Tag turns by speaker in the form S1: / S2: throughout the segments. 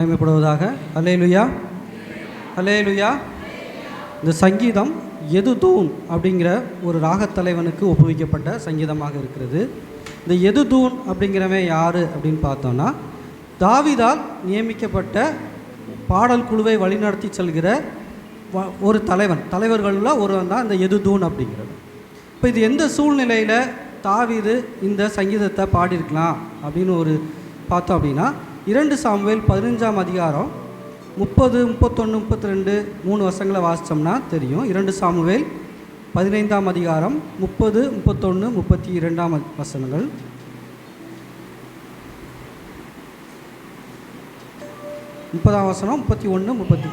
S1: மகிமைப்படுவதாக alleluia alleluia இந்த சங்கீதம் எது தூண் அப்படிங்கிற ஒரு ராகத்தலைவனுக்கு ஒப்புவிக்கப்பட்ட சங்கீதமாக இருக்கிறது. இந்த எது தூண் அப்படிங்கிறவன் யார் அப்படின்னு பார்த்தோன்னா தாவிதால் நியமிக்கப்பட்ட பாடல் குழுவை வழிநடத்தி செல்கிற வ- ஒரு தலைவன் தலைவர்களில் ஒருவன் தான் இந்த எது தூண் அப்படிங்கிறது. இப்போ இது எந்த சூழ்நிலையில் தாவிது இந்த சங்கீதத்தை பாடியிருக்கலாம் அப்படின்னு ஒரு பார்த்தோம் அப்படின்னா இரண்டு சாமுவேல் பதினஞ்சாம் அதிகாரம் முப்பது முப்பத்தொன்று முப்பத்தி ரெண்டு மூணு வருஷங்களை வாசித்தோம்னா தெரியும். இரண்டு சாமுவேல் பதினைந்தாம் அதிகாரம் முப்பது முப்பத்தொன்று முப்பத்தி இரண்டாம் வசனங்கள். முப்பதாம் வசனம் முப்பத்தி ஒன்று முப்பத்தி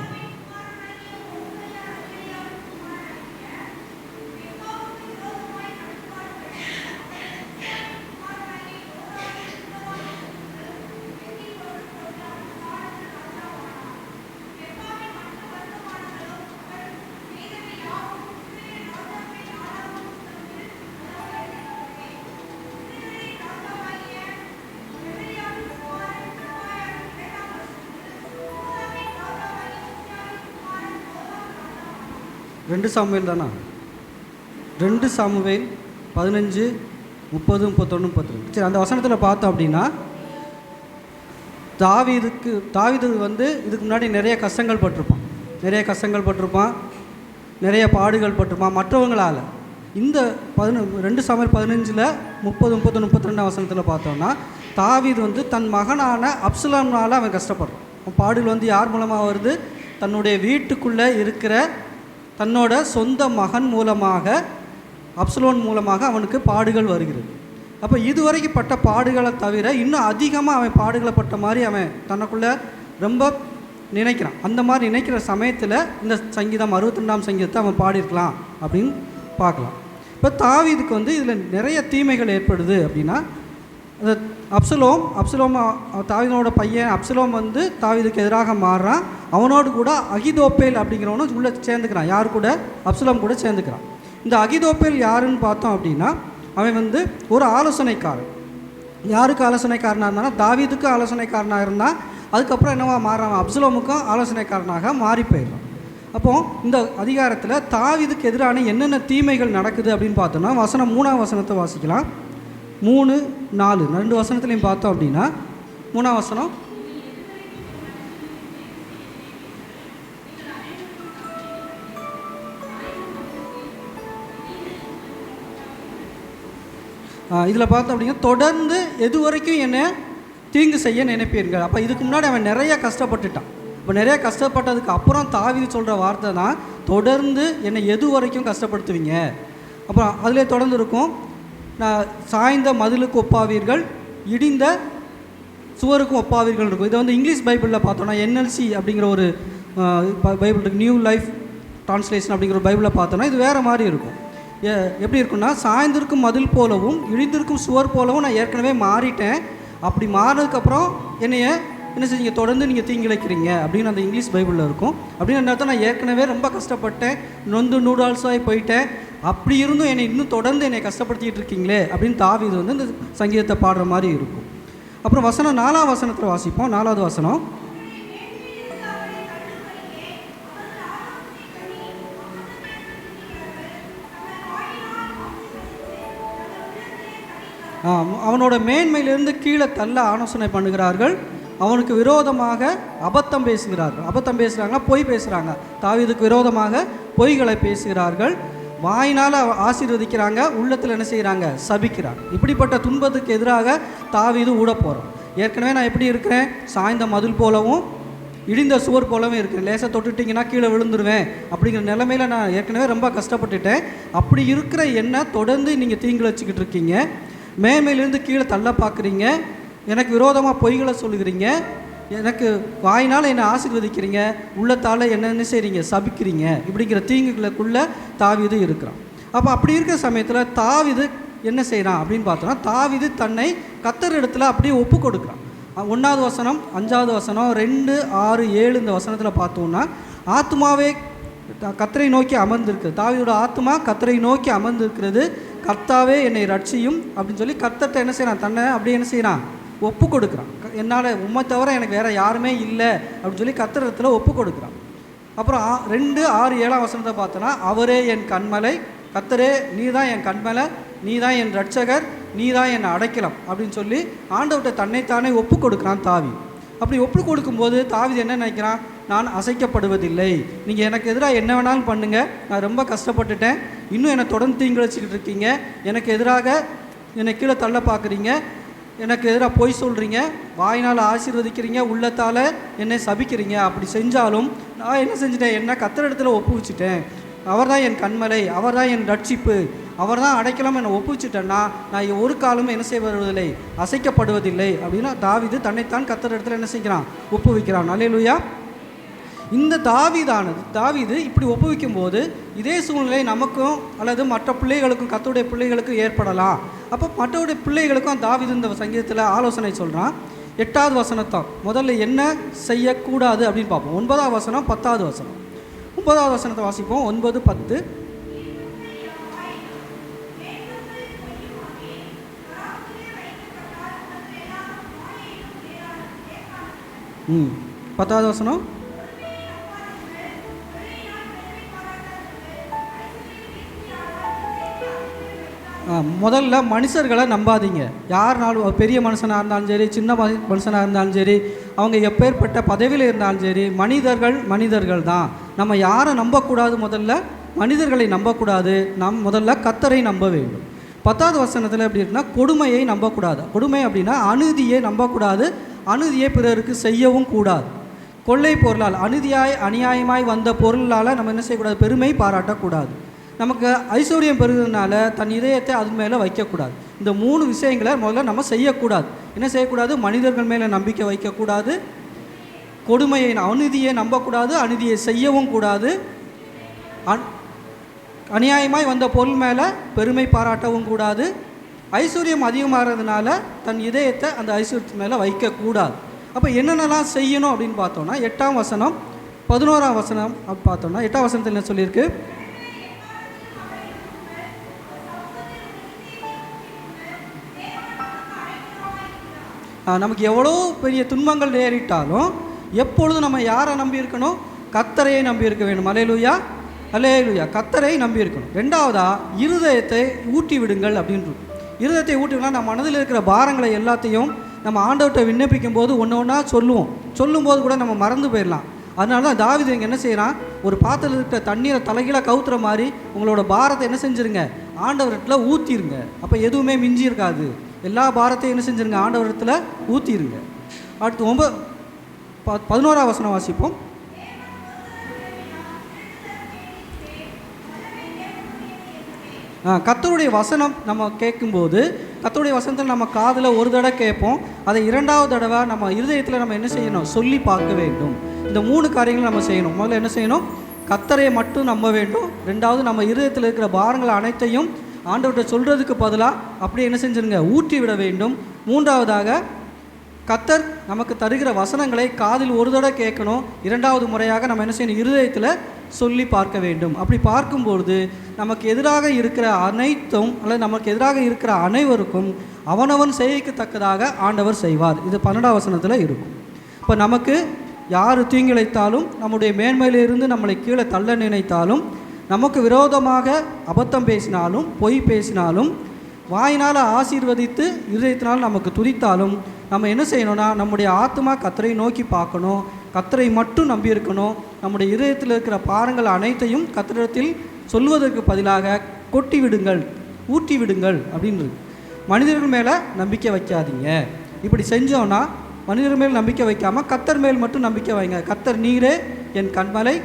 S1: ரெண்டு சாமுவேல் தானா? ரெண்டு சாமுவேல் பதினஞ்சு முப்பது முப்பத்தொன்று முப்பத்தி சரி அந்த வசனத்தில் பார்த்தோம் அப்படின்னா தாவிதுக்கு தாவீது வந்து இதுக்கு முன்னாடி நிறைய கஷ்டங்கள் பட்டிருப்பான். நிறைய கஷ்டங்கள் பட்டிருப்பான். நிறைய பாடுகள் பட்டிருப்பான். மற்றவங்களால். இந்த பதினொ ரெண்டு சமையல் பதினஞ்சில் முப்பது முப்பத்தொன்று முப்பத்திரெண்டாம் வசனத்தில் பார்த்தோம்னா தாவிது வந்து தன் மகனான அப்சலாம்னால அவன் கஷ்டப்படுறான். அவன் பாடுகள் வந்து யார் மூலமாக வருது? தன்னுடைய வீட்டுக்குள்ளே இருக்கிற தன்னோட சொந்த மகன் மூலமாக அப்சலோன் மூலமாக அவனுக்கு பாடுகள் வருகிறது. அப்போ இதுவரைக்கும் பட்ட பாடுகளை தவிர இன்னும் அதிகமாக அவன் பாடுகளை பட்ட மாதிரி அவன் தனக்குள்ளே ரொம்ப நினைக்கிறான். அந்த மாதிரி நினைக்கிற சமயத்தில் இந்த சங்கீதம் அறுபத்தெண்டாம் சங்கீதத்தை அவன் பாடியிருக்கலாம் அப்படின்னு பார்க்கலாம். இப்போ தாவிதுக்கு வந்து இதில் நிறைய தீமைகள் ஏற்படுது அப்படின்னா அந்த அப்சலோம் அப்சலோம் தாவிதனோட பையன் அப்சலோம் வந்து தாவீதுக்கு எதிராக மாறுறான். அவனோடு கூட அகிதோப்பேல் அப்படிங்கிறவனும் உள்ளே சேர்ந்துக்கிறான். யார் கூட? அப்சலோம் கூட சேர்ந்துக்கிறான். இந்த அகிதோப்பேல் யாருன்னு பார்த்தோம் அப்படின்னா அவன் வந்து ஒரு ஆலோசனைக்காரன். யாருக்கு ஆலோசனைக்காரனாக இருந்தானா தாவீதுக்கு ஆலோசனைக்காரனாக இருந்தால் அதுக்கப்புறம் என்னவா மாறுறான்? அப்சலோமுக்கும் ஆலோசனைக்காரனாக மாறி போயிடுறான். அப்போ இந்த அதிகாரத்தில் தாவிதுக்கு எதிரான என்னென்ன தீமைகள் நடக்குது அப்படின்னு பார்த்தோம்னா வசனம் மூணாம் வசனத்தை வாசிக்கலாம். மூணு நாலு. ரெண்டு வசனத்துலையும் பார்த்தோம் அப்படின்னா மூணாம் வசனம். இதில் பார்த்தோம் அப்படின்னா தொடர்ந்து எது வரைக்கும் என்னை தீங்கு செய்ய நினைப்பீர்கள். அப்போ இதுக்கு முன்னாடி அவன் நிறைய கஷ்டப்பட்டுட்டான். இப்போ நிறைய கஷ்டப்பட்டதுக்கு அப்புறம் தாவிதி சொல்கிற வார்த்தை தான் தொடர்ந்து என்னை எது வரைக்கும் கஷ்டப்படுத்துவீங்க? அப்புறம் அதிலே தொடர்ந்து இருக்கும் சாய்ந்த மதிலுக்கு ஒப்பாவீர்கள் இடிந்த சுவருக்கும் ஒப்பாவீர்கள் இருக்கும். இதை வந்து இங்கிலீஷ் பைபிளில் பார்த்தோன்னா என்எல்சி அப்படிங்கிற ஒரு பைபிள் இருக்குது நியூ லைஃப் ட்ரான்ஸ்லேஷன் அப்படிங்கிற ஒரு பைபிளில் பார்த்தோன்னா இது வேறு மாதிரி இருக்கும். ஏ எப்படி இருக்குன்னா சாய்ந்திருக்கும் மதில் போலவும் இழிந்திருக்கும் சுவர் போலவும் நான் ஏற்கனவே மாறிட்டேன். அப்படி மாறினதுக்கப்புறம் என்னைய என்ன செஞ்சீங்க தொடர்ந்து நீங்கள் தீங்கிழைக்கிறீங்க அப்படின்னு அந்த இங்கிலீஷ் பைபிளில் இருக்கும். அப்படின்னு என்ன நான் ஏற்கனவே ரொம்ப கஷ்டப்பட்டேன். நொந்து நூடால்ஸாகி போயிட்டேன். அப்படி இருந்தும் என்னை இன்னும் தொடர்ந்து என்னை கஷ்டப்படுத்திக்கிட்டு இருக்கீங்களே அப்படின்னு தாவீது வந்து இந்த சங்கீதத்தை பாடுற மாதிரி இருக்கும். அப்புறம் வசனம் நாலாம் வசனத்தில் வாசிப்போம். நாலாவது வசனம். அவனோட மேன்மையிலிருந்து கீழே தள்ள ஆலோசனை பண்ணுகிறார்கள். அவனுக்கு விரோதமாக அபத்தம் பேசுகிறார்கள். அபத்தம் பேசுகிறாங்கன்னா பொய் பேசுகிறாங்க தாவிதுக்கு விரோதமாக பொய்களை பேசுகிறார்கள். வாயினால் ஆசீர்வதிக்கிறாங்க உள்ளத்தில் என்ன செய்கிறாங்க சபிக்கிறாங்க. இப்படிப்பட்ட துன்பத்துக்கு எதிராக தாவீது ஊட போகிறோம் ஏற்கனவே நான் எப்படி இருக்கிறேன்? சாய்ந்த மதில் போலவும் இடிந்த சுவர் போலவும் இருக்கிறேன். லேசாக தொட்டுட்டிங்கன்னா கீழே விழுந்துருவேன் அப்படிங்கிற நிலமையில நான் ஏற்கனவே ரொம்ப கஷ்டப்பட்டுட்டேன். அப்படி இருக்கிற என்ன தொடர்ந்து நீங்கள் தீங்கில் வச்சுக்கிட்டு இருக்கீங்க. மேமையிலேருந்து கீழே தள்ள பார்க்குறீங்க எனக்கு விரோதமாக பொய்களை சொல்லுகிறீங்க. எனக்கு வாயினால் என்னை ஆசீர்வதிக்கிறீங்க உள்ளத்தால் என்னென்ன செய்கிறீங்க சபிக்கிறீங்க. இப்படிங்கிற தீங்குகளுக்குள்ளே தாவிது இருக்கிறான். அப்போ அப்படி இருக்கிற சமயத்தில் தாவிது என்ன செய்கிறான் அப்படின்னு பார்த்தோன்னா தாவிது தன்னை கத்தர் இடத்துல அப்படியே ஒப்பு கொடுக்குறான். ஒன்றாவது வசனம் அஞ்சாவது வசனம் ரெண்டு ஆறு ஏழு இந்த வசனத்தில் பார்த்தோம்னா ஆத்மாவே கத்தரை நோக்கி அமர்ந்திருக்கிறது. தாவியோட ஆத்மா கத்தரை நோக்கி அமர்ந்திருக்கிறது. கர்த்தாவே என்னை ரட்சியும் அப்படின்னு சொல்லி கர்த்தர்ட்ட என்ன செய்கிறான் தன்னை அப்படியே என்ன செய்கிறான் ஒப்பு கொடுக்குறான். க- என்னால் உம்மை தவிர எனக்கு வேறு யாருமே இல்லை அப்படின்னு சொல்லி கத்திரத்தில் ஒப்பு கொடுக்குறான். அப்புறம் ரெண்டு ஆறு ஏழாம் வசனத்தை பார்த்தோன்னா அவரே என் கண்மலை கத்தரே நீ தான் என் கண்மலை நீ தான் என் ரட்சகர் நீ தான் என்னை அடைக்கலாம் அப்படின்னு சொல்லி ஆண்டவர்கிட்ட தன்னைத்தானே ஒப்பு கொடுக்குறான் தாவி. அப்படி ஒப்பு கொடுக்கும்போது தாவி என்ன நினைக்கிறான்? நான் அசைக்கப்படுவதில்லை. நீங்கள் எனக்கு எதிராக என்ன வேணாலும் பண்ணுங்கள் நான் ரொம்ப கஷ்டப்பட்டுட்டேன். இன்னும் என்னை தொடர்ந்து தீங்கிழைச்சிக்கிட்டு இருக்கீங்க. எனக்கு எதிராக என்னை கீழே தள்ள பார்க்குறீங்க எனக்கு எதிராக பொய் சொல்கிறீங்க வாயினால் ஆசீர்வதிக்கிறீங்க உள்ளத்தால் என்னை சபிக்கிறீங்க. அப்படி செஞ்சாலும் நான் என்ன செஞ்சிட்டேன்? என்ன கத்தர் இடத்துல ஒப்புவிச்சிட்டேன். அவர் தான் என் கண்மலை அவர் தான் என் ரட்சிப்பு. அவர் தான் அடைக்கலம் என்னை ஒப்புவிச்சிட்டேன்னா நான் ஒரு காலமும் என்ன செய்வதில்லை அசைக்கப்படுவதில்லை. அப்படின்னா தாவிது தன்னைத்தான் கத்திர இடத்துல என்ன செய்கிறான்? ஒப்புவிக்கிறான். அல்லேலூயா. இந்த தாவிதானது தாவீது இப்படி ஒப்புவிக்கும் போது இதே சூழ்நிலை நமக்கும் அல்லது மற்ற பிள்ளைகளுக்கும் கத்தோடைய பிள்ளைகளுக்கும் ஏற்படலாம். அப்போ மற்றவுடைய பிள்ளைகளுக்கும் தாவீது இந்த சங்கீதத்தில் ஆலோசனை சொல்கிறான் எட்டாவது வசனத்தான் முதல்ல என்ன செய்யக்கூடாது அப்படின்னு பார்ப்போம். ஒன்பதாவது வசனம் பத்தாவது வசனம். ஒன்பதாவது வசனத்தை வாசிப்போம். ஒன்பது பத்து. ம் பத்தாவது வசனம். முதல்ல மனுஷர்களை நம்பாதீங்க. யாருனாலும் பெரிய மனுஷனாக இருந்தாலும் சரி சின்ன மனுஷனாக இருந்தாலும் சரி அவங்க எப்பேற்பட்ட பதவியில் இருந்தாலும் சரி மனிதர்கள் மனிதர்கள் தான். நம்ம யாரை நம்பக்கூடாது முதல்ல? மனிதர்களை நம்பக்கூடாது. நம் முதல்ல கத்தரை நம்ப வேண்டும். பத்தாவது வசனத்தில் எப்படி இருக்குன்னா கொடுமையை நம்பக்கூடாது. கொடுமை அப்படின்னா அநீதியை நம்பக்கூடாது. அநீதியை பிறருக்கு செய்யவும் கூடாது. கொள்ளை பொருளால் அநீதியாய் அநியாயமாய் வந்த பொருளால் நம்ம என்ன செய்யக்கூடாது? பெருமை பாராட்டக்கூடாது. நமக்கு ஐஸ்வர்யம் பெறுகிறதுனால தன் இதயத்தை அது மேலே வைக்கக்கூடாது. இந்த மூணு விஷயங்களை முதல்ல நம்ம செய்யக்கூடாது. என்ன செய்யக்கூடாது? மனிதர்கள் மேலே நம்பிக்கை வைக்கக்கூடாது. கொடுமையை அநீதியை நம்பக்கூடாது. அநீதியை செய்யவும் கூடாது. அன்- அநியாயமாய் வந்த பொருள் மேலே பெருமை பாராட்டவும் கூடாது. ஐஸ்வர்யம் அதிகமாகிறதுனால தன் இதயத்தை அந்த ஐஸ்வர்யத்து மேலே வைக்கக்கூடாது. அப்போ என்னென்னலாம் செய்யணும் அப்படின்னு பார்த்தோன்னா எட்டாம் வசனம் பதினோராம் வசனம் அப்படி எட்டாம் வசனத்தில் என்ன சொல்லியிருக்கு? நமக்கு எவ்வளோ பெரிய துன்பங்கள் நேரிட்டாலும் எப்பொழுதும் நம்ம யாரை நம்பி இருக்கணும்? கத்தரையை நம்பி இருக்க வேண்டும். அலையலுயா அலையலுயா கத்தரை நம்பி இருக்கணும். இருதயத்தை ஊட்டி விடுங்கள் அப்படின்றது. இருதயத்தை ஊட்டி நம்ம மனதில் இருக்கிற பாரங்களை எல்லாத்தையும் நம்ம ஆண்டவர்கிட்ட விண்ணப்பிக்கும் போது ஒன்று ஒன்றா சொல்லுவோம். சொல்லும்போது கூட நம்ம மறந்து போயிடலாம். அதனால தான் தாவிது இங்கே என்ன செய்கிறான் ஒரு பாத்திரத்தில் இருக்கிற தண்ணீரை தலைகீழாக கவுத்துற மாதிரி உங்களோட பாரத்தை என்ன செஞ்சுருங்க? ஆண்டவர்கிட்ட ஊற்றிருங்க அப்போ எதுவுமே மிஞ்சி இருக்காது எல்லா பாரத்தையும் என்ன செஞ்சுருங்க? ஆண்டவரத்தில் ஊற்றிடுங்க அடுத்து ஒம்பது ப பதினோராம் வசனம் வாசிப்போம். கத்தருடைய வசனம் நம்ம கேட்கும்போது கத்தருடைய வசனத்தில் நம்ம காதில் ஒரு தடவை கேட்போம். அதை இரண்டாவது தடவை நம்ம இருதயத்தில் நம்ம என்ன செய்யணும்? சொல்லி பார்க்க வேண்டும். இந்த மூணு காரியங்களை நம்ம செய்யணும். முதல்ல என்ன செய்யணும்? கத்தரை மட்டும் நம்ப வேண்டும். ரெண்டாவது நம்ம இருதயத்தில் இருக்கிற பாரங்கள் அனைத்தையும் ஆண்டவர்கிட்ட சொல்கிறதுக்கு பதிலாக அப்படியே என்ன செஞ்சிருங்க ஊற்றி விட வேண்டும். மூன்றாவதாக கத்தர் நமக்கு தருகிற வசனங்களை காதில் ஒரு தடவை கேட்கணும். இரண்டாவது முறையாக நம்ம என்ன செய்யணும் இருதயத்தில் சொல்லி பார்க்க வேண்டும். அப்படி பார்க்கும்பொழுது நமக்கு எதிராக இருக்கிற அனைத்தும் அல்லது நமக்கு எதிராக இருக்கிற அனைவருக்கும் அவனவன் செய்யத்தக்கதாக ஆண்டவர் செய்வார். இது பன்னெண்டாம் வசனத்தில் இருக்கும். இப்போ நமக்கு யார் தீங்கிழைத்தாலும் நம்முடைய மேன்மையிலிருந்து நம்மளை கீழே தள்ள நினைத்தாலும் நமக்கு விரோதமாக அபத்தம் பேசினாலும் பொய் பேசினாலும் வாயினால் ஆசீர்வதித்து இருதயத்தினால் நமக்கு துதித்தாலும் நம்ம என்ன செய்யணும்னா நம்முடைய ஆத்மா கத்தரை நோக்கி பார்க்கணும். கத்தரை மட்டும் நம்பி இருக்கணும். நம்முடைய இதயத்தில் இருக்கிற பாரங்கள் அனைத்தையும் கத்திரத்தில் சொல்வதற்கு பதிலாக கொட்டி விடுங்கள் ஊட்டி விடுங்கள் அப்படின்றது. மனிதர்கள் மேலே நம்பிக்கை வைக்காதீங்க. இப்படி செஞ்சோன்னா மனிதர் மேல் நம்பிக்கை வைக்காமல் கத்தர் மேல் மட்டும் நம்பிக்கை வைங்க. கத்தர் நீரே என் கண்மலை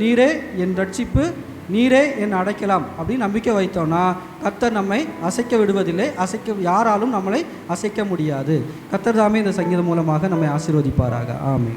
S1: நீரே என் ரட்சிப்பு நீரே என் அடைக்கலாம் அப்படின்னு நம்பிக்கை வைத்தோம்னா கத்தர் நம்மை அசைக்க விடுவதில்லை அசைக்க யாராலும் நம்மளை அசைக்க முடியாது. கத்தர் தாமே இந்த சங்கீதம் மூலமாக நம்மை ஆசீர்வதிப்பாராக. ஆமே